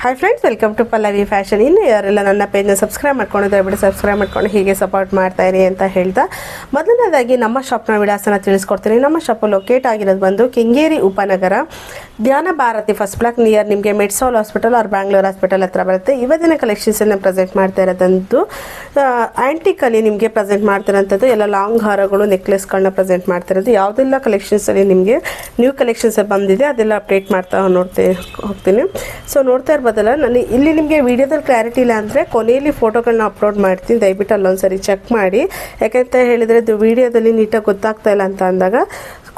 Hi friends welcome to Pallavi fashion ಇನ್ನು ಯಾರೆಲ್ಲ ನನ್ನ ಪೇಜ್ನ ಸಬ್ಸ್ಕ್ರೈಬ್ ಮಾಡ್ಕೊಂಡು ದಯವಿಟ್ಟು ಸಬ್ಸ್ಕ್ರೈಬ್ ಮಾಡ್ಕೊಂಡು ಹೀಗೆ ಸಪೋರ್ಟ್ ಮಾಡ್ತಾ ಇರಿ ಅಂತ ಹೇಳ್ತಾ. ಮೊದಲನೇದಾಗಿ ನಮ್ಮ ಶಾಪ್ನ ವಿಳಾಸನ ತಿಳಿಸ್ಕೊಡ್ತೀನಿ. ನಮ್ಮ ಶಾಪು ಲೊಕೇಟ್ ಆಗಿರೋದು ಬಂದು ಕೆಂಗೇರಿ ಉಪನಗರ. ಧ್ಯಾನ ಭಾರತಿ ಫಸ್ಟ್ ಬ್ಲಾಕ್ ನಿಯರ್ ನಿಮಗೆ ಮೆಡ್ಸೋಲ್ ಹಾಸ್ಪಿಟಲ್ ಅವ್ರ ಬ್ಯಾಂಗ್ಳೂರ್ ಹಾಸ್ಪಿಟಲ್ ಹತ್ರ ಬರುತ್ತೆ. ಇವತ್ತಿನ ಕಲೆಕ್ಷನ್ಸನ್ನು ಪ್ರೆಸೆಂಟ್ ಮಾಡ್ತಾ ಇರೋದಂತೂ ಆ್ಯಂಟಿಕಲ್ಲಿ ನಿಮಗೆ ಪ್ರೆಸೆಂಟ್ ಮಾಡ್ತಿರೋಂಥದ್ದು, ಎಲ್ಲ ಲಾಂಗ್ ಹಾರಗಳು ನೆಕ್ಲೆಸ್ಗಳನ್ನ ಪ್ರೆಸೆಂಟ್ ಮಾಡ್ತಿರೋದು. ಯಾವುದೆಲ್ಲ ಕಲೆಕ್ಷನ್ಸಲ್ಲಿ ನಿಮಗೆ ನ್ಯೂ ಕಲೆಕ್ಷನ್ಸ್ ಬಂದಿದೆ ಅದೆಲ್ಲ ಅಪ್ಡೇಟ್ ಮಾಡ್ತಾ ನೋಡ್ತೇ ಹೋಗ್ತೀನಿ. ಸೊ ನೋಡ್ತಾ ಇರ್ಬೋದಲ್ಲ ನಾನು ಇಲ್ಲಿ ನಿಮಗೆ ವಿಡಿಯೋದಲ್ಲಿ ಕ್ಲಾರಿಟಿ ಇಲ್ಲ ಅಂದರೆ ಕೊನೆಯಲ್ಲಿ ಫೋಟೋಗಳನ್ನ ಅಪ್ಲೋಡ್ ಮಾಡ್ತೀನಿ. ದಯವಿಟ್ಟು ಅಲ್ಲೊಂದ್ಸರಿ ಚೆಕ್ ಮಾಡಿ. ಯಾಕೆಂತ ಹೇಳಿದರೆ ಇದು ವಿಡಿಯೋದಲ್ಲಿ ನೀಟಾಗಿ ಗೊತ್ತಾಗ್ತಾ ಇಲ್ಲ ಅಂತ ಅಂದಾಗ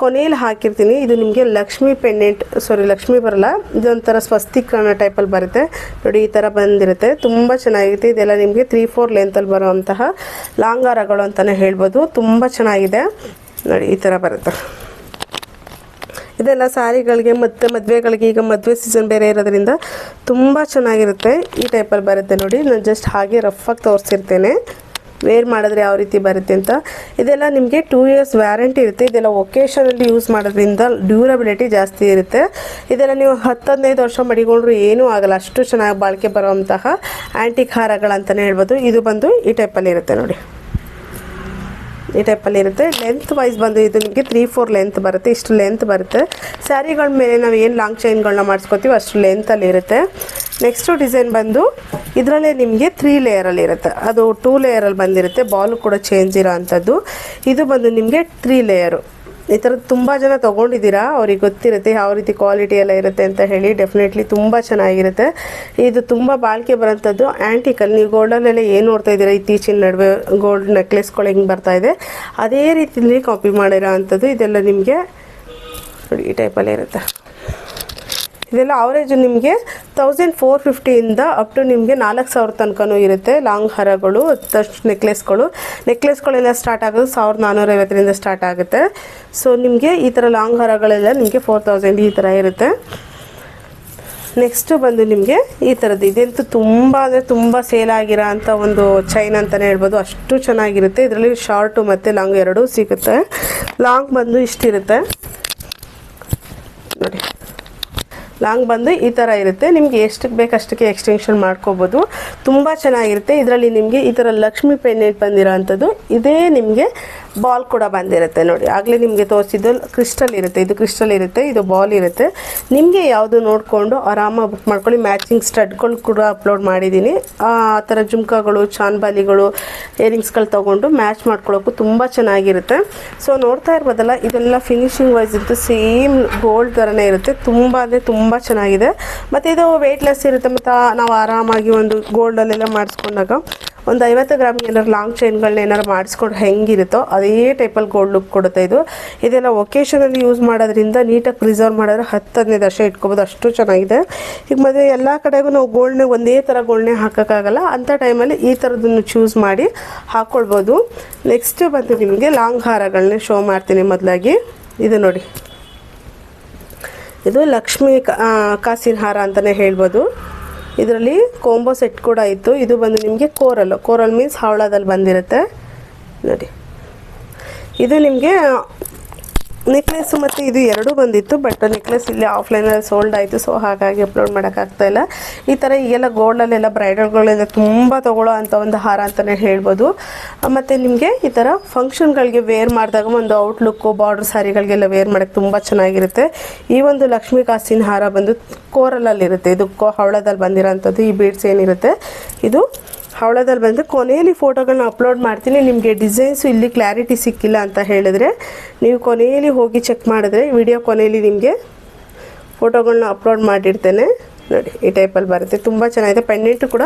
ಕೊನೆಯಲ್ಲಿ ಹಾಕಿರ್ತೀನಿ. ಇದು ನಿಮಗೆ ಲಕ್ಷ್ಮಿ ಪೆಂಡೆಂಟ್ ಸಾರಿ ಲಕ್ಷ್ಮಿ ಬರಲ್ಲ, ಇದೊಂಥರ ಸ್ವಸ್ತಿಕ್ ಟೈಪಲ್ಲಿ ಬರುತ್ತೆ. ನೋಡಿ, ಈ ಥರ ಬಂದಿರುತ್ತೆ. ತುಂಬ ಚೆನ್ನಾಗಿದೆ. ಇದೆಲ್ಲ ನಿಮಗೆ ತ್ರೀ ಫೋರ್ ಲೆಂತಲ್ಲಿ ಬರುವಂತಹ ಲಾಂಗಾರಗಳು ಅಂತಲೇ ಹೇಳ್ಬೋದು. ತುಂಬ ಚೆನ್ನಾಗಿದೆ. ನೋಡಿ, ಈ ಥರ ಬರುತ್ತೆ. ಇದೆಲ್ಲ ಸ್ಯಾರಿಗಳಿಗೆ ಮತ್ತು ಮದುವೆಗಳಿಗೆ ಈಗ ಮದುವೆ ಸೀಸನ್ ಬೇರೆ ಇರೋದ್ರಿಂದ ತುಂಬ ಚೆನ್ನಾಗಿರುತ್ತೆ. ಈ ಟೈಪಲ್ಲಿ ಬರುತ್ತೆ ನೋಡಿ. ನಾನು ಜಸ್ಟ್ ಹಾಗೆ ರಫಾಗಿ ತೋರಿಸಿರ್ತೇನೆ. ವೇರ್ ಮಾಡಿದ್ರೆ ಯಾವ ರೀತಿ ಬರುತ್ತೆ ಅಂತ. ಇದೆಲ್ಲ ನಿಮಗೆ ಟೂ ಇಯರ್ಸ್ ವ್ಯಾರಂಟಿ ಇರುತ್ತೆ. ಇದೆಲ್ಲ ಒಕೇಶನಲ್ಲಿ ಯೂಸ್ ಮಾಡೋದ್ರಿಂದ ಡ್ಯೂರಬಿಲಿಟಿ ಜಾಸ್ತಿ ಇರುತ್ತೆ. ಇದೆಲ್ಲ ನೀವು ಹತ್ತು ಹದಿನೈದು ವರ್ಷ ಮಡಿಕೊಂಡ್ರು ಏನೂ ಆಗಲ್ಲ. ಅಷ್ಟು ಚೆನ್ನಾಗಿ ಬಾಳಿಕೆ ಬರುವಂತಹ ಆ್ಯಂಟಿಕ್ ಹಾರಗಳಂತಲೇ ಹೇಳ್ಬೋದು. ಇದು ಬಂದು ಈ ಟೈಪಲ್ಲಿ ಇರುತ್ತೆ ನೋಡಿ. ಈ ಟೈಪಲ್ಲಿ ಇರುತ್ತೆ. ಲೆಂತ್ ವೈಸ್ ಬಂದು ಇದು ನಿಮಗೆ ತ್ರೀ ಫೋರ್ ಲೆಂತ್ ಬರುತ್ತೆ. ಇಷ್ಟು ಲೆಂತ್ ಬರುತ್ತೆ. ಸ್ಯಾರಿಗಳ ಮೇಲೆ ನಾವು ಏನು ಲಾಂಗ್ ಚೈನ್ಗಳನ್ನ ಮಾಡಿಸ್ಕೊತೀವಿ ಅಷ್ಟು ಲೆಂತಲ್ಲಿ ಇರುತ್ತೆ. ನೆಕ್ಸ್ಟು ಡಿಸೈನ್ ಬಂದು ಇದರಲ್ಲೇ ನಿಮಗೆ ತ್ರೀ ಲೇಯರಲ್ಲಿ ಇರುತ್ತೆ. ಅದು ಟೂ ಲೇಯರಲ್ಲಿ ಬಂದಿರುತ್ತೆ. ಬಾಲು ಕೂಡ ಚೇಂಜ್ ಇರೋ ಅಂಥದ್ದು. ಇದು ಬಂದು ನಿಮಗೆ ತ್ರೀ ಲೇಯರು ಈ ಥರದ್ದು ತುಂಬ ಜನ ತೊಗೊಂಡಿದ್ದೀರಾ? ಅವ್ರಿಗೆ ಗೊತ್ತಿರುತ್ತೆ, ಯಾವ ರೀತಿ ಕ್ವಾಲಿಟಿ ಎಲ್ಲ ಇರುತ್ತೆ ಅಂತ ಹೇಳಿ. ಡೆಫಿನೆಟ್ಲಿ ತುಂಬ ಚೆನ್ನಾಗಿರುತ್ತೆ. ಇದು ತುಂಬ ಬಾಳಿಕೆ ಬರೋಂಥದ್ದು ಆ್ಯಂಟಿಕಲ್ ನೀವು ಗೋಲ್ಡಲ್ಲೆಲ್ಲ ಏನು ನೋಡ್ತಾ ಇದ್ದೀರಾ? ಇತ್ತೀಚಿನ ನಡುವೆ ಗೋಲ್ಡ್ ನೆಕ್ಲೆಸ್ಗಳು ಹೆಂಗೆ ಬರ್ತಾ ಇದೆ. ಅದೇ ರೀತಿಯಲ್ಲಿ ಕಾಪಿ ಮಾಡಿರೋ ಅಂಥದ್ದು ಇದೆಲ್ಲ ನಿಮಗೆ ನೋಡಿ ಈ ಟೈಪಲ್ಲೇ ಇರುತ್ತೆ. ಇದೆಲ್ಲ ಅವರೇಜ್ ನಿಮಗೆ ತೌಸಂಡ್ ಫೋರ್ ಫಿಫ್ಟಿಯಿಂದ ಅಪ್ ಟು ನಿಮಗೆ ನಾಲ್ಕು ಸಾವಿರ ತನಕನೂ ಇರುತ್ತೆ. ಲಾಂಗ್ ಹರಗಳು ನೆಕ್ಲೆಸ್ಗಳು ನೆಕ್ಲೆಸ್ಗಳೆಲ್ಲ ಸ್ಟಾರ್ಟ್ ಆಗೋದು ಸಾವಿರದ ನಾನ್ನೂರೈವತ್ತರಿಂದ ಸ್ಟಾರ್ಟ್ ಆಗುತ್ತೆ. ಸೊ ನಿಮಗೆ ಈ ಥರ ಲಾಂಗ್ ಹರಗಳೆಲ್ಲ ನಿಮಗೆ ಫೋರ್ ತೌಸಂಡ್ ಈ ಥರ ಇರುತ್ತೆ. ನೆಕ್ಸ್ಟು ಬಂದು ನಿಮಗೆ ಈ ಥರದ್ದು ಇದಂತೂ ತುಂಬ ಅಂದರೆ ತುಂಬ ಸೇಲ್ ಆಗಿರೋ ಅಂಥ ಒಂದು ಚೈನ್ ಅಂತಲೇ ಹೇಳ್ಬೋದು. ಅಷ್ಟು ಚೆನ್ನಾಗಿರುತ್ತೆ. ಇದರಲ್ಲಿ ಶಾರ್ಟು ಮತ್ತು ಲಾಂಗ್ ಎರಡೂ ಸಿಗುತ್ತೆ. ಲಾಂಗ್ ಬಂದು ಇಷ್ಟಿರುತ್ತೆ. ನೋಡಿ. ಲಾಂಗ್ ಬಂದು ಈ ಥರ ಇರುತ್ತೆ. ನಿಮಗೆ ಎಷ್ಟಕ್ಕೆ ಬೇಕು ಅಷ್ಟಕ್ಕೆ ಎಕ್ಸ್ಟೆನ್ಷನ್ ಮಾಡ್ಕೋಬೋದು. ತುಂಬ ಚೆನ್ನಾಗಿರುತ್ತೆ. ಇದರಲ್ಲಿ ನಿಮಗೆ ಈ ಥರ ಲಕ್ಷ್ಮಿ ಪೆಂಡೆಂಟ್ ಬಂದಿರೋ ಅಂಥದ್ದು, ಇದೇ ನಿಮಗೆ ಬಾಲ್ ಕೂಡ ಬಂದಿರುತ್ತೆ ನೋಡಿ. ಆಗಲೇ ನಿಮಗೆ ತೋರಿಸಿದ್ದು ಕ್ರಿಸ್ಟಲ್ ಇರುತ್ತೆ. ಇದು ಕ್ರಿಸ್ಟಲ್ ಇರುತ್ತೆ, ಇದು ಬಾಲ್ ಇರುತ್ತೆ. ನಿಮಗೆ ಯಾವುದು ನೋಡಿಕೊಂಡು ಆರಾಮಾಗಿ ಬುಕ್ ಮಾಡ್ಕೊಳ್ಳಿ. ಮ್ಯಾಚಿಂಗ್ ಸ್ಟಡ್ಗಳು ಕೂಡ ಅಪ್ಲೋಡ್ ಮಾಡಿದ್ದೀನಿ. ಆ ಥರ ಜುಮ್ಕಾಗಳು, ಚಾನ್ಬಾಲಿಗಳು ಇಯರಿಂಗ್ಸ್ಗಳು ತೊಗೊಂಡು ಮ್ಯಾಚ್ ಮಾಡ್ಕೊಳ್ಳೋಕ್ಕೂ ತುಂಬ ಚೆನ್ನಾಗಿರುತ್ತೆ. ಸೊ ನೋಡ್ತಾ ಇರ್ಬೋದಲ್ಲ, ಇದೆಲ್ಲ ಫಿನಿಶಿಂಗ್ ವೈಸ್ ಇತ್ತು ಸೇಮ್ ಗೋಲ್ಡ್ ಥರನೇ ಇರುತ್ತೆ. ತುಂಬ ಅಂದರೆ ತುಂಬ ಚೆನ್ನಾಗಿದೆ. ಮತ್ತು ಇದು ವೆಯ್ಟ್ಲೆಸ್ ಇರುತ್ತೆ. ಮತ್ತು ನಾವು ಆರಾಮಾಗಿ ಒಂದು ಗೋಲ್ಡಲ್ಲೆಲ್ಲ ಮಾಡಿಸ್ಕೊಂಡಾಗ ಒಂದು ಐವತ್ತು ಗ್ರಾಮ್ ಏನಾರು ಲಾಂಗ್ ಚೈನ್ಗಳನ್ನ ಏನಾರು ಮಾಡಿಸ್ಕೊಂಡು ಹೆಂಗಿರುತ್ತೋ ಅದೇ ಟೈಪಲ್ಲಿ ಗೋಲ್ಡ್ ಲುಕ್ ಕೊಡುತ್ತೆ ಇದು. ಇದೆಲ್ಲ ಒಕೇಶನಲ್ಲಿ ಯೂಸ್ ಮಾಡೋದ್ರಿಂದ ನೀಟಾಗಿ ಪ್ರಿಸರ್ವ್ ಮಾಡಿದ್ರೆ ಹತ್ತು, ಹದಿನೈದು ವರ್ಷ ಇಟ್ಕೋಬೋದು. ಅಷ್ಟು ಚೆನ್ನಾಗಿದೆ. ಈಗ ಮದುವೆ ಎಲ್ಲ ಕಡೆಗೂ ನಾವು ಗೋಲ್ಡ್ನ ಒಂದೇ ಥರ ಗೋಲ್ಡ್ನೇ ಹಾಕೋಕ್ಕಾಗಲ್ಲ. ಅಂಥ ಟೈಮಲ್ಲಿ ಈ ಥರದನ್ನು ಚೂಸ್ ಮಾಡಿ ಹಾಕ್ಕೊಳ್ಬೋದು ನೆಕ್ಸ್ಟ್ ಬಂದು ನಿಮಗೆ ಲಾಂಗ್ ಹಾರಗಳನ್ನೇ ಶೋ ಮಾಡ್ತೀನಿ ಮೊದಲಾಗಿ. ಇದು ನೋಡಿ. ಇದು ಲಕ್ಷ್ಮೀ ಕಾಸಿನ ಹಾರ ಅಂತಲೇ ಹೇಳ್ಬೋದು. ಇದರಲ್ಲಿ ಕೋಂಬೋ ಸೆಟ್ ಕೂಡ ಇತ್ತು. ಇದು ಬಂದು ನಿಮಗೆ ಕೋರಲ್. ಕೋರಲ್ ಮೀನ್ಸ್ ಹವಳದಲ್ಲಿ ಬಂದಿರುತ್ತೆ. ನೋಡಿ. ಇದು ನಿಮಗೆ ನೆಕ್ಲೆಸ್ ಮತ್ತು ಇದು ಎರಡೂ ಬಂದಿತ್ತು ಬಟ್ ನೆಕ್ಲೆಸ್ ಇಲ್ಲಿ ಆಫ್ಲೈನಲ್ಲಿ ಸೋಲ್ಡ್ ಆಯಿತು ಸೊ ಹಾಗಾಗಿ ಅಪ್ಲೋಡ್ ಮಾಡೋಕ್ಕಾಗ್ತಾಯಿಲ್ಲ ಈ ಥರ ಈಗೆಲ್ಲ ಗೋಲ್ಡಲ್ಲೆಲ್ಲ ಬ್ರೈಡಲ್ಗಳೆಲ್ಲ ತುಂಬ ತೊಗೊಳ್ಳೋ ಅಂಥ ಒಂದು ಹಾರ ಅಂತಲೇ ಹೇಳ್ಬೋದು. ಮತ್ತು ನಿಮಗೆ ಈ ಥರ ಫಂಕ್ಷನ್ಗಳಿಗೆ ವೇರ್ ಮಾಡಿದಾಗ ಒಂದು ಔಟ್ಲುಕ್ಕು ಬಾರ್ಡ್ರ್ ಸ್ಯಾರಿಗಳಿಗೆಲ್ಲ ವೇರ್ ಮಾಡೋಕ್ಕೆ ತುಂಬ ಚೆನ್ನಾಗಿರುತ್ತೆ. ಈ ಒಂದು ಲಕ್ಷ್ಮೀ ಕಾಸಿನ ಹಾರ ಬಂದು ಕೋರಲಲ್ಲಿರುತ್ತೆ. ಇದು ಕೋ ಹವಳದಲ್ಲಿ ಬಂದಿರೋಂಥದ್ದು, ಈ ಬೀಡ್ಸ್ ಏನಿರುತ್ತೆ, ಇದು ಹವಳದಲ್ಲಿ ಬಂದರೆ ಕೊನೆಯಲ್ಲಿ ಫೋಟೋಗಳನ್ನ ಅಪ್ಲೋಡ್ ಮಾಡ್ತೀನಿ. ನಿಮಗೆ ಡಿಸೈನ್ಸು ಇಲ್ಲಿ ಕ್ಲಾರಿಟಿ ಸಿಕ್ಕಿಲ್ಲ ಅಂತ ಹೇಳಿದ್ರೆ ನೀವು ಕೊನೆಯಲ್ಲಿ ಹೋಗಿ ಚೆಕ್ ಮಾಡಿದ್ರೆ ವಿಡಿಯೋ ಕೊನೆಯಲ್ಲಿ ನಿಮಗೆ ಫೋಟೋಗಳನ್ನ ಅಪ್ಲೋಡ್ ಮಾಡಿರ್ತೇನೆ ನೋಡಿ, ಈ ಟೈಪಲ್ಲಿ ಬರುತ್ತೆ. ತುಂಬ ಚೆನ್ನಾಗಿದೆ. ಪೆಂಡೆಂಟು ಕೂಡ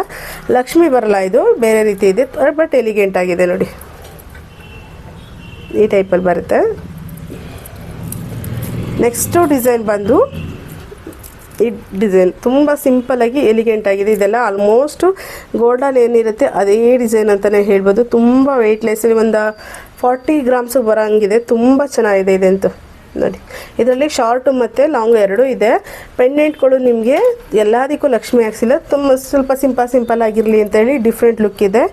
ಲಕ್ಷ್ಮಿ ಬರಲ್ಲ ಇದು? ಬೇರೆ ರೀತಿ ಇದೆ. ಬಟ್ ಎಲಿಗೆಂಟ್ ಆಗಿದೆ ನೋಡಿ. ಈ ಟೈಪಲ್ಲಿ ಬರುತ್ತೆ. ನೆಕ್ಸ್ಟು ಡಿಸೈನ್ ಬಂದು ಈ ಡಿಸೈನ್ ತುಂಬ ಸಿಂಪಲಾಗಿ ಎಲಿಗೆಂಟ್ ಆಗಿದೆ. ಇದೆಲ್ಲ ಆಲ್ಮೋಸ್ಟು ಗೋಲ್ಡಲ್ಲಿ ಏನಿರುತ್ತೆ ಅದೇ ಡಿಸೈನ್ ಅಂತಲೇ ಹೇಳ್ಬೋದು. ತುಂಬ ವೆಯ್ಟ್ಲೆಸ್ಸಲ್ಲಿ ಒಂದು ಫಾರ್ಟಿ ಗ್ರಾಮ್ಸು ಬರೋಂಗಿದೆ. ತುಂಬ ಚೆನ್ನಾಗಿದೆ ಇದಂತೂ. ನೋಡಿ, ಇದರಲ್ಲಿ ಶಾರ್ಟು ಮತ್ತು ಲಾಂಗ್ ಎರಡೂ ಇದೆ. ಪೆಂಡೆಂಟ್ಗಳು ನಿಮಗೆ ಎಲ್ಲದಕ್ಕೂ ಲಕ್ಷ್ಮಿ ಹಾಕ್ಸಿಲ್ಲ. ತುಂಬ ಸ್ವಲ್ಪ ಸಿಂಪಲ್ ಸಿಂಪಲ್ ಆಗಿರಲಿ ಅಂತೇಳಿ ಡಿಫ್ರೆಂಟ್ ಲುಕ್ ಇದೆ.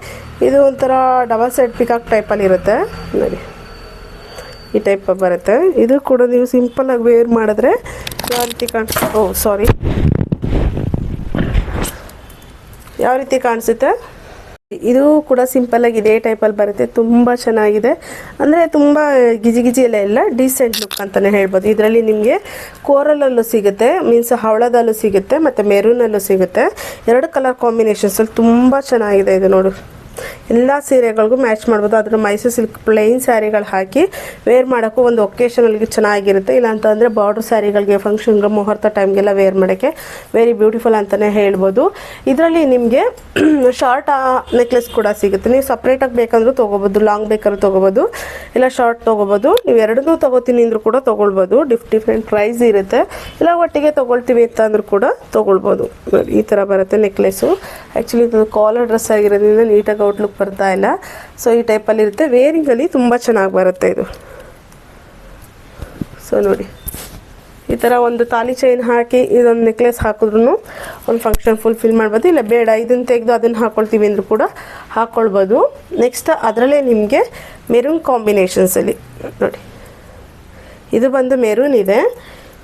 ಇದು ಒಂಥರ ಡಬಲ್ ಸೆಟ್ ಪಿಕಾಕ್ ಟೈಪಲ್ಲಿ ಇರುತ್ತೆ. ನೋಡಿ. ಈ ಟೈಪ್ ಬರುತ್ತೆ. ಇದು ಕೂಡ ನೀವು ಸಿಂಪಲಾಗಿ ವೇರ್ ಮಾಡಿದ್ರೆ ಯಾವ ರೀತಿ ಕಾಣಿಸ್, ಓ ಸಾರಿ ಯಾವ ರೀತಿ ಕಾಣಿಸುತ್ತೆ? ಇದು ಕೂಡ ಸಿಂಪಲ್ ಆಗಿ ಇದೇ ಟೈಪಲ್ಲಿ ಬರುತ್ತೆ. ತುಂಬ ಚೆನ್ನಾಗಿದೆ. ಅಂದರೆ ತುಂಬ ಗಿಜಿ ಗಿಜಿ ಎಲ್ಲ ಇಲ್ಲ. ಡೀಸೆಂಟ್ ಲುಕ್ ಅಂತಲೇ ಹೇಳ್ಬೋದು. ಇದರಲ್ಲಿ ನಿಮಗೆ ಕೋರಲಲ್ಲೂ ಸಿಗುತ್ತೆ ಮೀನ್ಸ್ ಹವಳದಲ್ಲೂ ಸಿಗುತ್ತೆ, ಮತ್ತು ಮೆರೂನಲ್ಲೂ ಸಿಗುತ್ತೆ. ಎರಡು ಕಲರ್ ಕಾಂಬಿನೇಷನ್ಸಲ್ಲಿ ತುಂಬ ಚೆನ್ನಾಗಿದೆ ಇದು ನೋಡು. ಎಲ್ಲ ಸೀರೆಗಳಿಗೂ ಮ್ಯಾಚ್ ಮಾಡ್ಬೋದು. ಅದನ್ನು ಮೈಸೂರು ಸಿಲ್ಕ್ ಪ್ಲೈನ್ ಸ್ಯಾರಿಗಳು ಹಾಕಿ ವೇರ್ ಮಾಡೋಕ್ಕೂ ಒಂದು ಒಕೇಶನಲ್ಗೆ ಚೆನ್ನಾಗಿರುತ್ತೆ. ಇಲ್ಲ ಅಂತಂದರೆ ಬಾರ್ಡ್ರ್ ಸ್ಯಾರಿಗಳಿಗೆ ಫಂಕ್ಷನ್ಗೆ ಮುಹೂರ್ತ ಟೈಮ್ಗೆಲ್ಲ ವೇರ್ ಮಾಡೋಕ್ಕೆ ವೆರಿ ಬ್ಯೂಟಿಫುಲ್ ಅಂತಲೇ ಹೇಳ್ಬೋದು. ಇದರಲ್ಲಿ ನಿಮಗೆ ಶಾರ್ಟ್ ನೆಕ್ಲೆಸ್ ಕೂಡ ಸಿಗುತ್ತೆ. ನೀವು ಸಪ್ರೇಟಾಗಿ ಬೇಕಂದ್ರೂ ತೊಗೋಬೋದು ಲಾಂಗ್ ಬೇಕಾದ್ರೂ ತೊಗೋಬೋದು, ಇಲ್ಲ ಶಾರ್ಟ್ ತೊಗೋಬೋದು. ನೀವು ಎರಡನ್ನೂ ತೊಗೋತೀನಿ ಅಂದರೂ ಕೂಡ ತೊಗೊಳ್ಬೋದು. ಡಿಫ್ ಡಿಫ್ರೆಂಟ್ ಪ್ರೈಸ್ ಇರುತ್ತೆ. ಇಲ್ಲ ಒಟ್ಟಿಗೆ ತೊಗೊಳ್ತೀವಿ ಅಂತ ಅಂದರೂ ಕೂಡ ತೊಗೊಳ್ಬೋದು. ಈ ಥರ ಬರುತ್ತೆ ನೆಕ್ಲೆಸ್ಸು ಆ್ಯಕ್ಚುಲಿ ಇದು ಕಾಲರ್ ಡ್ರೆಸ್ ಆಗಿರೋದ್ರಿಂದ ನೀಟಾಗಿ ಔಟ್ಲುಕ್ ಬರ್ತಾ ಇಲ್ಲ. ಸೊ ಈ ಟೈಪಲ್ಲಿ ಇರುತ್ತೆ. ವೇರಿಂಗಲ್ಲಿ ತುಂಬ ಚೆನ್ನಾಗಿ ಬರುತ್ತೆ ಇದು. ಸೊ ನೋಡಿ. ಈ ಥರ ಒಂದು ತಾಲಿ ಚೈನ್ ಹಾಕಿ ಇದೊಂದು ನೆಕ್ಲೆಸ್ ಹಾಕಿದ್ರೂ ಒಂದು ಫಂಕ್ಷನ್ ಫುಲ್ಫಿಲ್ ಮಾಡ್ಬೋದು. ಇಲ್ಲ, ಬೇಡ. ಇದನ್ನು ತೆಗೆದು ಅದನ್ನು ಹಾಕ್ಕೊಳ್ತೀವಿ ಅಂದರೂ ಕೂಡ ಹಾಕ್ಕೊಳ್ಬೋದು ನೆಕ್ಸ್ಟ್ ಅದರಲ್ಲೇ ನಿಮಗೆ ಮೆರೂನ್ ಕಾಂಬಿನೇಷನ್ಸಲ್ಲಿ ನೋಡಿ. ಇದು ಬಂದು ಮೆರೂನ್ ಇದೆ.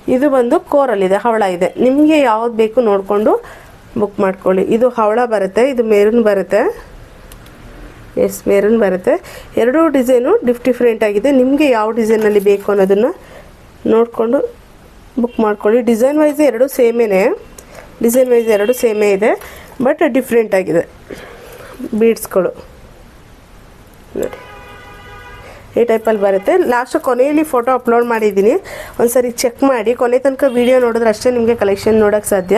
ಇದು ಬಂದು ಕೋರಲ್ ಇದೆ. ಹವಳ ಇದೆ. ನಿಮಗೆ ಯಾವ್ದು ಬೇಕು ನೋಡಿಕೊಂಡು ಬುಕ್ ಮಾಡ್ಕೊಳ್ಳಿ. ಇದು ಹವಳ ಬರುತ್ತೆ. ಇದು ಮೆರೂನ್ ಬರುತ್ತೆ. ಎಸ್ ಮೆರೂನ್ ಬರುತ್ತೆ. ಎರಡೂ ಡಿಸೈನು ಡಿಫ್ ಡಿಫ್ರೆಂಟ್ ಆಗಿದೆ. ನಿಮಗೆ ಯಾವ ಡಿಸೈನಲ್ಲಿ ಬೇಕು ಅನ್ನೋದನ್ನು ನೋಡಿಕೊಂಡು ಬುಕ್ ಮಾಡ್ಕೊಳ್ಳಿ. ಡಿಸೈನ್ ವೈಸ್ ಎರಡೂ ಸೇಮೇನೆ. ಡಿಸೈನ್ ವೈಸ್ ಎರಡು ಸೇಮೇ ಇದೆ. ಬಟ್ ಡಿಫ್ರೆಂಟ್ ಆಗಿದೆ. ಬೀಡ್ಸ್ಗಳು. ನೋಡಿ. ಈ ಟೈಪಲ್ಲಿ ಬರುತ್ತೆ. ಲಾಸ್ಟ್ ಕೊನೆಯಲ್ಲಿ ಫೋಟೋ ಅಪ್ಲೋಡ್ ಮಾಡಿದ್ದೀನಿ. ಒಂದ್ಸರಿ ಚೆಕ್ ಮಾಡಿ. ಕೊನೆ ತನಕ ವೀಡಿಯೋ ನೋಡಿದ್ರೆ ಅಷ್ಟೇ ನಿಮಗೆ ಕಲೆಕ್ಷನ್ ನೋಡೋಕ್ಕೆ ಸಾಧ್ಯ.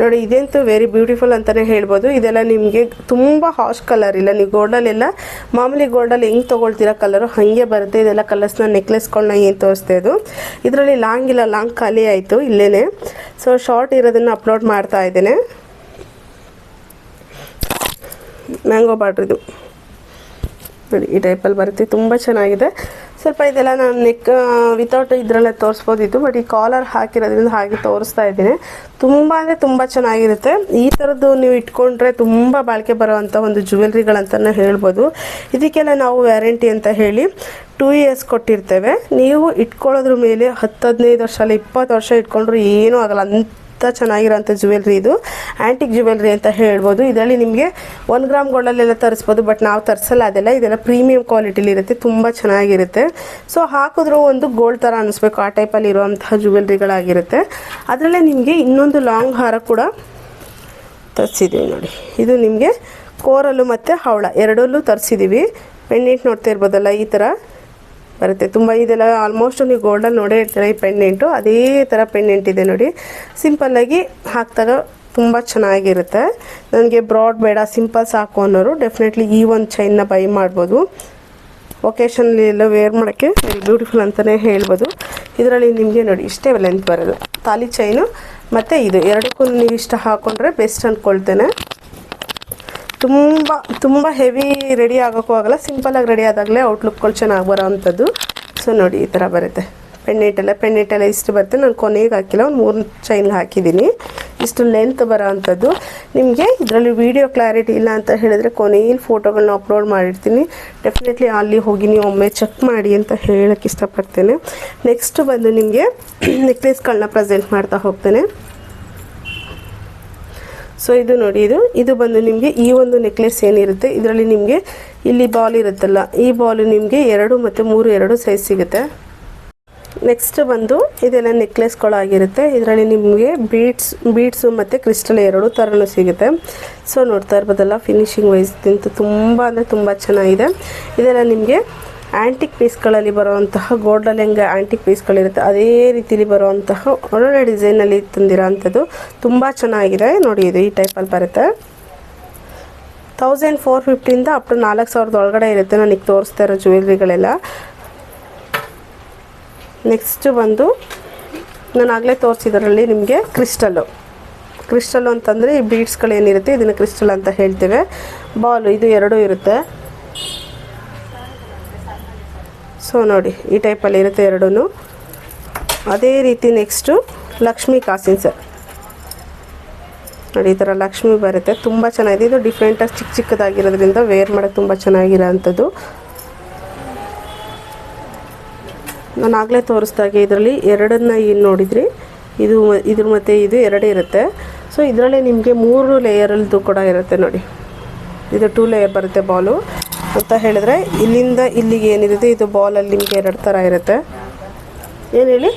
ನೋಡಿ, ಇದಂತೂ ವೆರಿ ಬ್ಯೂಟಿಫುಲ್ ಅಂತಲೇ ಹೇಳ್ಬೋದು. ಇದೆಲ್ಲ ನಿಮಗೆ ತುಂಬ ಹಾಶ್ ಕಲರ್ ಇಲ್ಲ. ನೀವು ಗೋಲ್ಡಲ್ಲೆಲ್ಲ ಮಾಮೂಲಿ ಗೋಲ್ಡಲ್ಲಿ ಹೆಂಗೆ ತೊಗೊಳ್ತೀರಾ ಕಲರು ಹಾಗೆ ಬರುತ್ತೆ. ಇದೆಲ್ಲ ಕಲರ್ಸ್ನ ನೆಕ್ಲೆಸ್ಗಳನ್ನ ಏನು ತೋರಿಸ್ತಾ ಇದು ಇದರಲ್ಲಿ ಲಾಂಗ್ ಇಲ್ಲ ಲಾಂಗ್ ಖಾಲಿ ಆಯಿತು ಇಲ್ಲೇ ಸೊ ಶಾರ್ಟ್ ಇರೋದನ್ನು ಅಪ್ಲೋಡ್ ಮಾಡ್ತಾ ಇದ್ದೇನೆ. ಮ್ಯಾಂಗೋ ಬಾರ್ಡ್ರಿದು ನೋಡಿ ಈ ಟೈಪಲ್ಲಿ ಬರುತ್ತೆ, ತುಂಬ ಚೆನ್ನಾಗಿದೆ. ಸ್ವಲ್ಪ ಇದೆಲ್ಲ ನಾನು ನೆಕ್ ವಿತೌಟ್ ಇದರಲ್ಲೇ ತೋರಿಸ್ಬೋದಿತ್ತು ಬಟ್ ಈ ಕಾಲರ್ ಹಾಕಿರೋದ್ರಿಂದ ಹಾಗೆ ತೋರಿಸ್ತಾ ಇದ್ದೀನಿ. ತುಂಬ ಅಂದರೆ ತುಂಬ ಚೆನ್ನಾಗಿರುತ್ತೆ. ಈ ಥರದ್ದು ನೀವು ಇಟ್ಕೊಂಡ್ರೆ ತುಂಬ ಬಾಳಿಕೆ ಬರೋವಂಥ ಒಂದು ಜ್ಯುವೆಲ್ರಿಗಳಂತಲೇ ಹೇಳ್ಬೋದು. ಇದಕ್ಕೆಲ್ಲ ನಾವು ವ್ಯಾರಂಟಿ ಅಂತ ಹೇಳಿ ಟೂ ಇಯರ್ಸ್ ಕೊಟ್ಟಿರ್ತೇವೆ. ನೀವು ಇಟ್ಕೊಳ್ಳೋದ್ರ ಮೇಲೆ ಹತ್ತು ಹದಿನೈದು ವರ್ಷ ಅಲ್ಲ ಇಪ್ಪತ್ತು ವರ್ಷ ಇಟ್ಕೊಂಡ್ರು ಏನೂ ಆಗಲ್ಲ. ಅಂತ ಚೆನ್ನಾಗಿರೋಂಥ ಜ್ಯುವೆಲ್ರಿ ಇದು. ಆ್ಯಂಟಿಕ್ ಜ್ಯುವೆಲ್ರಿ ಅಂತ ಹೇಳ್ಬೋದು. ಇದರಲ್ಲಿ ನಿಮಗೆ ಒಂದು ಗ್ರಾಮ್ ಗೋಲ್ಡಲ್ಲೆಲ್ಲ ತರಿಸ್ಬೋದು ಬಟ್ ನಾವು ತರಿಸಲ್ಲ ಅದೆಲ್ಲ. ಇದೆಲ್ಲ ಪ್ರೀಮಿಯಂ ಕ್ವಾಲಿಟಿಲಿ ಇರುತ್ತೆ, ತುಂಬ ಚೆನ್ನಾಗಿರುತ್ತೆ. ಸೊ ಹಾಕಿದ್ರೂ ಒಂದು ಗೋಲ್ಡ್ ಥರ ಅನ್ನಿಸ್ಬೇಕು ಆ ಟೈಪಲ್ಲಿ ಇರುವಂತಹ ಜ್ಯುವೆಲ್ರಿಗಳಾಗಿರುತ್ತೆ ಅದರಲ್ಲೇ ನಿಮಗೆ ಇನ್ನೊಂದು ಲಾಂಗ್ ಹಾರ ಕೂಡ ತರಿಸಿದ್ದೀವಿ ನೋಡಿ. ಇದು ನಿಮಗೆ ಕೋರಲ್ಲು ಮತ್ತು ಹವಳ. ಎರಡಲ್ಲೂ ತರಿಸಿದ್ದೀವಿ ಪೆಂಡೆಂಟ್ ನೋಡ್ತಾ ಇರ್ಬೋದಲ್ಲ ಈ ಥರ ಬರುತ್ತೆ. ತುಂಬ ಇದೆಲ್ಲ ಆಲ್ಮೋಸ್ಟ್ ನೀವು ಗೋಲ್ಡಲ್ಲಿ ನೋಡೇ ಇರ್ತೀರ ಈ ಪೆಂಡೆಂಟು ಅದೇ ಥರ ಪೆಂಡೆಂಟ್ ಇದೆ ನೋಡಿ. ಸಿಂಪಲ್ಲಾಗಿ ಹಾಕಿದಾಗ ತುಂಬ ಚೆನ್ನಾಗಿರುತ್ತೆ. ನನಗೆ ಬ್ರಾಡ್ ಬೇಡ ಸಿಂಪಲ್ ಸಾಕು ಅನ್ನೋರು ಡೆಫಿನೆಟ್ಲಿ ಈ ಒಂದು ಚೈನ್ನ ಬೈ ಮಾಡ್ಬೋದು. ಒಕೇಶನಲ್ಲಿ ಎಲ್ಲ ವೇರ್ ಮಾಡೋಕ್ಕೆ ಬ್ಯೂಟಿಫುಲ್ ಅಂತಲೇ ಹೇಳ್ಬೋದು. ಇದರಲ್ಲಿ ನಿಮಗೆ ನೋಡಿ, ಇಷ್ಟೇ ಲೆಂತ್ ಬರೋದು ತಾಲಿ ಚೈನು ಮತ್ತು ಇದು ಎರಡಕ್ಕೂ ನೀವು ಇಷ್ಟ ಹಾಕ್ಕೊಂಡ್ರೆ ಬೆಸ್ಟ್ ಅಂದ್ಕೊಳ್ತೇನೆ ತುಂಬ ತುಂಬ ಹೆವಿ ರೆಡಿ ಆಗೋಕ್ಕೂ ಆಗಲ್ಲ ಸಿಂಪಲಾಗಿ ರೆಡಿ ಆದಾಗಲೇ ಔಟ್ಲುಕ್ಗಳು ಚೆನ್ನಾಗಿ ಬರೋ ಅಂಥದ್ದು ಸೊ ನೋಡಿ, ಈ ಥರ ಬರುತ್ತೆ. ಪೆಣ್ಣೆಟ್ಟೆಲ್ಲ ಪೆಣ್ಣೆಟ್ಟೆಲ್ಲ ಇಷ್ಟು ಬರುತ್ತೆ. ನಾನು ಕೊನೆಗೆ ಹಾಕಿಲ್ಲ, ಒಂದು ಮೂರು ಚೈನ್ಗೆ ಹಾಕಿದ್ದೀನಿ. ಇಷ್ಟು ಲೆಂತ್ ಬರೋ ಅಂಥದ್ದು ನಿಮಗೆ ಇದರಲ್ಲಿ ವೀಡಿಯೋ ಕ್ಲಾರಿಟಿ ಇಲ್ಲ ಅಂತ ಹೇಳಿದ್ರೆ ಕೊನೆಯಲ್ಲಿ ಫೋಟೋಗಳನ್ನ ಅಪ್ಲೋಡ್ ಮಾಡಿರ್ತೀನಿ. ಡೆಫಿನೆಟ್ಲಿ ಅಲ್ಲಿ ಹೋಗಿ ನೀವು ಒಮ್ಮೆ ಚೆಕ್ ಮಾಡಿ ಅಂತ ಹೇಳೋಕ್ಕೆ ಇಷ್ಟಪಡ್ತೇನೆ. ನೆಕ್ಸ್ಟ್ ಬಂದು ನಿಮಗೆ ನೆಕ್ಲೆಸ್ಗಳನ್ನ ಪ್ರೆಸೆಂಟ್ ಮಾಡ್ತಾ ಹೋಗ್ತೇನೆ. ಸೊ ಇದು ನೋಡಿ, ಇದು ಇದು ಬಂದು ನಿಮಗೆ ಈ ಒಂದು ನೆಕ್ಲೆಸ್ ಏನಿರುತ್ತೆ, ಇದರಲ್ಲಿ ನಿಮಗೆ ಇಲ್ಲಿ ಬಾಲ್ ಇರುತ್ತಲ್ಲ, ಈ ಬಾಲ್ ನಿಮಗೆ ಎರಡು ಮತ್ತು ಮೂರು, ಎರಡು ಸೈಜ್ ಸಿಗುತ್ತೆ. ನೆಕ್ಸ್ಟ್ ಬಂದು ಇದೆಲ್ಲ ನೆಕ್ಲೆಸ್ಗಳಾಗಿರುತ್ತೆ ಇದರಲ್ಲಿ ನಿಮಗೆ ಬೀಡ್ಸ್ ಬೀಡ್ಸು ಮತ್ತು ಕ್ರಿಸ್ಟಲ್ ಎರಡು ಥರನೂ ಸಿಗುತ್ತೆ. ಸೊ ನೋಡ್ತಾ ಇರ್ಬೋದಲ್ಲ ಫಿನಿಶಿಂಗ್ ವೈಸ್ ತುಂಬ ಅಂದರೆ ತುಂಬ ಚೆನ್ನಾಗಿದೆ. ಇದೆಲ್ಲ ನಿಮಗೆ ಆ್ಯಂಟಿಕ್ ಪೀಸ್ಗಳಲ್ಲಿ ಬರುವಂತಹ ಗೋಲ್ಡಲ್ಲಿ ಹೆಂಗೆ ಆ್ಯಂಟಿಕ್ ಪೀಸ್ಗಳಿರುತ್ತೆ ಅದೇ ರೀತಿಲಿ ಬರುವಂತಹ ಒಳ್ಳೊಳ್ಳೆ ಡಿಸೈನಲ್ಲಿ ತಂದಿರೋ ಅಂಥದ್ದು ತುಂಬ ಚೆನ್ನಾಗಿದೆ. ನೋಡಿ ಇದು ಈ ಟೈಪಲ್ಲಿ ಬರುತ್ತೆ. ತೌಸಂಡ್ ಫೋರ್ ಫಿಫ್ಟಿಯಿಂದ ಅಪ್ ಟು ನಾಲ್ಕು ಸಾವಿರದ ಒಳಗಡೆ ಇರುತ್ತೆ ನನಗೆ ತೋರಿಸ್ತಾ ಇರೋ ಜ್ಯುವೆಲ್ರಿಗಳೆಲ್ಲ ನೆಕ್ಸ್ಟು ಬಂದು ನಾನು ಆಗಲೇ ತೋರಿಸಿದ್ರಲ್ಲಿ ನಿಮಗೆ ಕ್ರಿಸ್ಟಲ್ಲು ಕ್ರಿಸ್ಟಲ್ಲು ಅಂತಂದರೆ ಈ ಬೀಡ್ಸ್ಗಳೇನಿರುತ್ತೆ ಇದನ್ನು ಕ್ರಿಸ್ಟಲ್ ಅಂತ ಹೇಳ್ತೇವೆ. ಬಾಲು ಇದು ಎರಡೂ ಇರುತ್ತೆ. ಸೊ ನೋಡಿ, ಈ ಟೈಪಲ್ಲಿ ಇರುತ್ತೆ ಎರಡೂ ಅದೇ ರೀತಿ ನೆಕ್ಸ್ಟು ಲಕ್ಷ್ಮಿ ಕಾಸಿನ್ ಸರ್. ನೋಡಿ, ಈ ಥರ ಲಕ್ಷ್ಮಿ ಬರುತ್ತೆ. ತುಂಬ ಚೆನ್ನಾಗಿದೆ. ಇದು ಡಿಫ್ರೆಂಟಾಗಿ ಚಿಕ್ಕ ಚಿಕ್ಕದಾಗಿರೋದ್ರಿಂದ ವೇರ್ ಮಾಡೋಕ್ಕೆ ತುಂಬ ಚೆನ್ನಾಗಿರೋ ಅಂಥದ್ದು ನಾನು ಆಗಲೇ ತೋರಿಸ್ದಾಗೆ ಇದರಲ್ಲಿ ಎರಡನ್ನ ಏನು ನೋಡಿದ್ರಿ? ಇದು ಇದ್ರ ಮತ್ತು ಇದು ಎರಡೇ ಇರುತ್ತೆ. ಸೊ ಇದರಲ್ಲೇ ನಿಮಗೆ ಮೂರು ಲೇಯರಲ್ದು ಕೂಡ ಇರುತ್ತೆ ನೋಡಿ. ಇದು ಟೂ ಲೇಯರ್ ಬರುತ್ತೆ ಬಾಲು. ಅಂತ ಹೇಳಿದ್ರೆ ಇಲ್ಲಿಂದ ಇಲ್ಲಿಗೆ ಏನಿರುತ್ತೆ ಇದು ಬಾಲಲ್ಲಿ ನಿಮಗೆ ಎರಡು ಥರ ಇರುತ್ತೆ. ಏನು ಹೇಳಿ?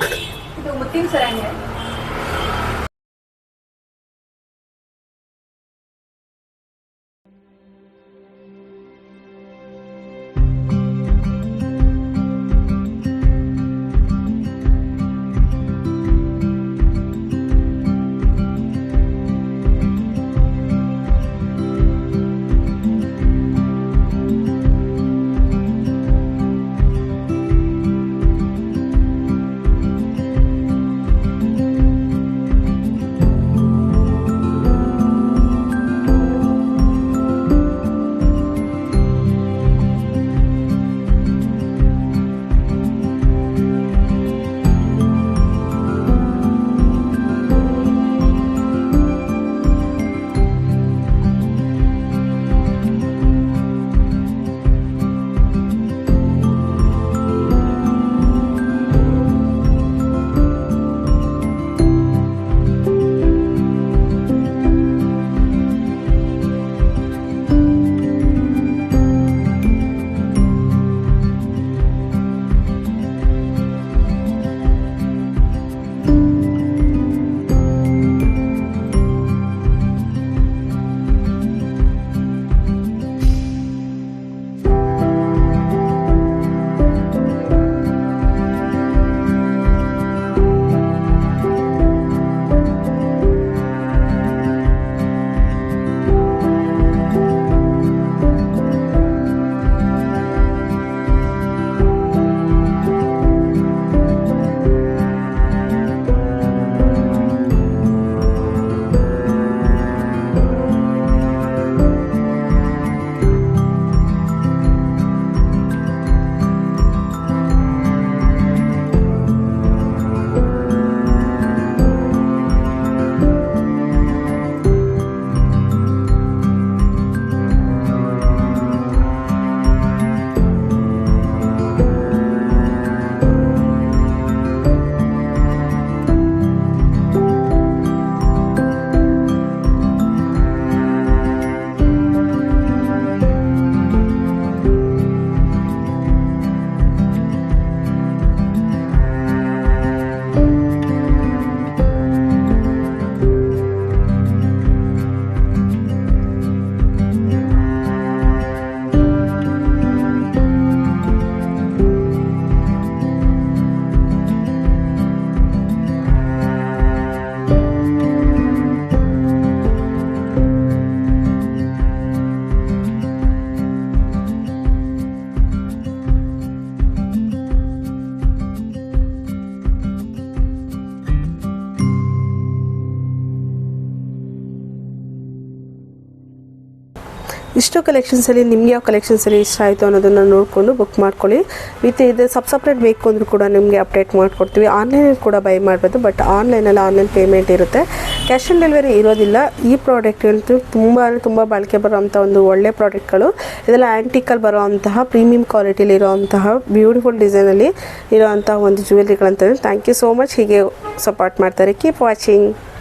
ಇಷ್ಟು ಕಲೆಕ್ಷನ್ಸಲ್ಲಿ ನಿಮ್ಗೆ ಯಾವ ಕಲೆಕ್ಷನ್ಸಲ್ಲಿ ಇಷ್ಟ ಆಯಿತು ಅನ್ನೋದನ್ನು ನೋಡಿಕೊಂಡು ಬುಕ್ ಮಾಡ್ಕೊಳ್ಳಿ. ವಿತ್ ಇದು ಸಬ್ ಸಪ್ರೇಟ್ ಬೇಕು ಅಂದರೂ ಕೂಡ ನಿಮಗೆ ಅಪ್ಡೇಟ್ ಮಾಡಿಕೊಡ್ತೀವಿ. ಆನ್ಲೈನಲ್ಲಿ ಕೂಡ ಬೈ ಮಾಡ್ಬೋದು ಬಟ್ ಆನ್ಲೈನಲ್ಲಿ ಆನ್ಲೈನ್ ಪೇಮೆಂಟ್ ಇರುತ್ತೆ. ಕ್ಯಾಶ್ ಆನ್ ಡೆಲಿವರಿ ಇರೋದಿಲ್ಲ. ಈ ಪ್ರಾಡಕ್ಟ್ ಅಂತೂ ತುಂಬ ತುಂಬ ಬಾಳಿಕೆ ಬರೋವಂಥ ಒಂದು ಒಳ್ಳೆ ಪ್ರಾಡಕ್ಟ್ಗಳು ಇದೆಲ್ಲ ಆ್ಯಂಟಿಕಲ್ಲಿ ಬರೋವಂತಹ ಪ್ರೀಮಿಯಂ ಕ್ವಾಲಿಟಿಲಿ ಇರೋವಂತಹ ಬ್ಯೂಟಿಫುಲ್ ಡಿಸೈನಲ್ಲಿ ಇರೋವಂಥ ಒಂದು ಜ್ಯುವೆಲ್ರಿಗಳಂತ ಥ್ಯಾಂಕ್ ಯು ಸೋ ಮಚ್ ಹೀಗೆ ಸಪೋರ್ಟ್ ಮಾಡ್ತಾರೆ. Keep watching